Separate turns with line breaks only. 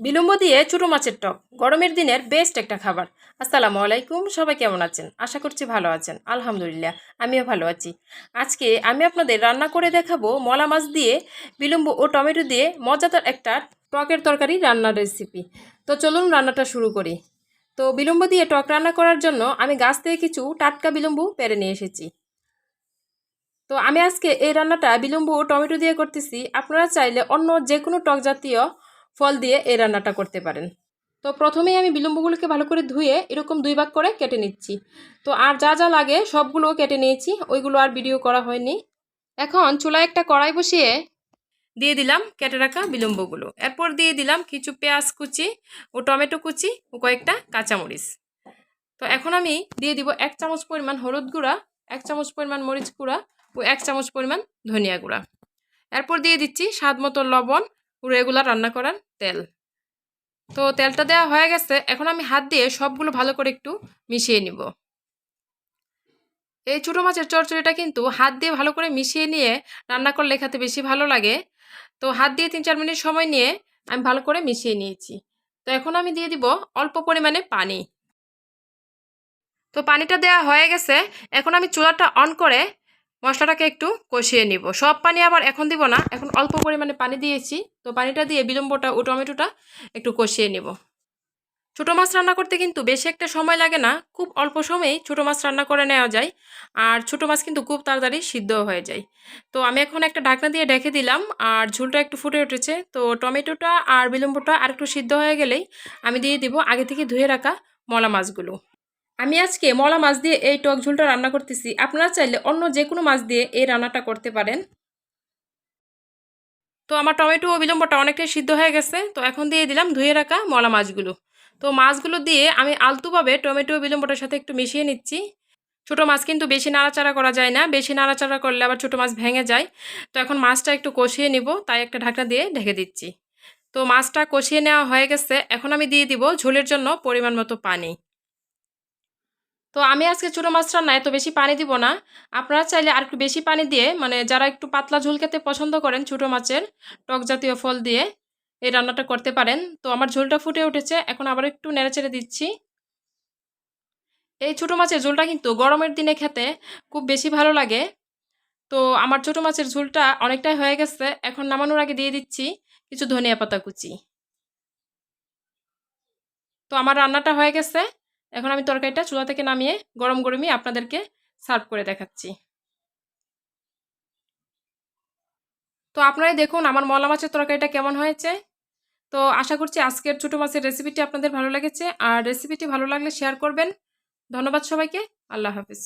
বিলম্ব দিয়ে ছোটো মাছের টক। গরমের দিনের বেস্ট একটা খাবার। আসসালামু আলাইকুম, সবাই কেমন আছেন? আশা করছি ভালো আছেন। আলহামদুলিল্লাহ, আমিও ভালো আছি। আজকে আমি আপনাদের রান্না করে দেখাবো মলা মাছ দিয়ে বিলম্ব ও টমেটো দিয়ে মজাদার একটা টকের তরকারি রান্নার রেসিপি তো চলুন রান্নাটা শুরু করি। তো বিলম্ব দিয়ে টক রান্না করার জন্য আমি গাছ থেকে কিছু টাটকা বিলম্ব পেরে নিয়ে এসেছি। তো আমি আজকে এই রান্নাটা বিলম্ব ও টমেটো দিয়ে করতেছি। আপনারা চাইলে অন্য যে কোনো টক জাতীয় ফল দিয়ে এই রান্নাটা করতে পারেন। তো প্রথমেই আমি বিলম্বগুলোকে ভালো করে ধুয়ে এরকম দুই ভাগ করে কেটে নিচ্ছি। তো আর যা যা লাগে সবগুলো কেটে নিয়েছি, ওইগুলো আর ভিডিও করা হয়নি। এখন চুলায় একটা কড়াই বসিয়ে দিয়ে দিলাম কেটে রাখা বিলম্বগুলো। এরপর দিয়ে দিলাম কিছু পেঁয়াজ কুচি ও টমেটো কুচি ও কয়েকটা কাঁচামরিচ। তো এখন আমি দিয়ে দিব এক চামচ পরিমাণ হলুদ গুঁড়া, এক চামচ পরিমাণ মরিচ গুঁড়া ও এক চামচ পরিমাণ ধনিয়া গুঁড়া। এরপর দিয়ে দিচ্ছি স্বাদ মতো লবণ রেগুলার রান্না করার তেল। তো তেলটা দেওয়া হয়ে গেছে। এখন আমি হাত দিয়ে সবগুলো ভালো করে একটু মিশিয়ে নিব। এই ছোটো মাছের চরচড়িটা কিন্তু হাত দিয়ে ভালো করে মিশিয়ে নিয়ে রান্না করলে খেতে বেশি ভালো লাগে। তো হাত দিয়ে তিন চার মিনিট সময় নিয়ে আমি ভালো করে মিশিয়ে নিয়েছি। তো এখন আমি দিয়ে দিব অল্প পরিমাণে পানি। তো পানিটা দেওয়া হয়ে গেছে। এখন আমি চুলাটা অন করে মশলাটাকে একটু কষিয়ে নিব। সব পানি আবার এখন দিব না, এখন অল্প পরিমাণে পানি দিয়েছি। তো পানিটা দিয়ে বিলম্বটা ও টমেটোটা একটু কষিয়ে নিব। ছোটো মাছ রান্না করতে কিন্তু বেশি একটা সময় লাগে না, খুব অল্প সময়েই ছোটো মাছ রান্না করে নেওয়া যায়। আর ছোটো মাছ কিন্তু খুব তাড়াতাড়ি সিদ্ধ হয়ে যায়। তো আমি এখন একটা ঢাকনা দিয়ে রেখে দিলাম, আর ঝোলটা একটু ফুটে উঠেছে। তো টমেটোটা আর বিলম্বটা আর একটু সিদ্ধ হয়ে গেলেই আমি দিয়ে দিব আগে থেকে ধুয়ে রাখা মলা মাছগুলো। আমি আজকে মলা মাছ দিয়ে এই টক ঝোলটা রান্না করতেছি। আপনারা চাইলে অন্য যে কোনো মাছ দিয়ে এই রান্নাটা করতে পারেন। তো আমার টমেটো ও বিলম্বটা অনেকটাই সিদ্ধ হয়ে গেছে। তো এখন দিয়ে দিলাম ধুয়ে রাখা মলা মাছগুলো। তো মাছগুলো দিয়ে আমি আলতুভাবে টমেটো বিলম্বটার সাথে একটু মিশিয়ে নিচ্ছি। ছোটো মাছ কিন্তু বেশি নাড়াচাড়া করা যায় না। বেশি নাড়াচাড়া করলে আবার ছোটো মাছ ভেঙে যায়। তো এখন মাছটা একটু কষিয়ে নিব। তাই একটা ঢাকনা দিয়ে ঢেকে দিচ্ছি। তো মাছটা কষিয়ে নেওয়া হয়ে গেছে। এখন আমি দিয়ে দিব ঝোলের জন্য পরিমাণ মতো পানি। তো আমি আজকে ছোটো মাছ রান্না তো বেশি পানি দিব না। আপনারা চাইলে আর একটু বেশি পানি দিয়ে মানে যারা একটু পাতলা ঝোল খেতে পছন্দ করেন ছোটো মাছের টক জাতীয় ফল দিয়ে, এই রান্নাটা করতে পারেন। তো আমার ঝোলটা ফুটে উঠেছে, এখন আবার একটু নেড়েচেড়ে দিচ্ছি। এই ছোটো মাছের ঝোলটা কিন্তু গরমের দিনে খেতে খুব বেশি ভালো লাগে। তো আমার ছোটো মাছের ঝোলটা অনেকটাই হয়ে গেছে, এখন নামানোর আগে দিয়ে দিচ্ছি কিছু ধনিয়া পাতা কুচি। তো আমার রান্নাটা হয়ে গেছে। এখন আমি তরকারিটা চুলা থেকে নামিয়ে গরম গরমই আপনাদেরকে সার্ভ করে দেখাচ্ছি। তো আপনারাই দেখুন আমার মলা মাছের তরকারিটা কেমন হয়েছে। তো আশা করছি আজকের ছোটো মাছের রেসিপিটি আপনাদের ভালো লেগেছে। আর রেসিপিটি ভালো লাগলে শেয়ার করবেন। ধন্যবাদ সবাইকে। আল্লাহ হাফিজ।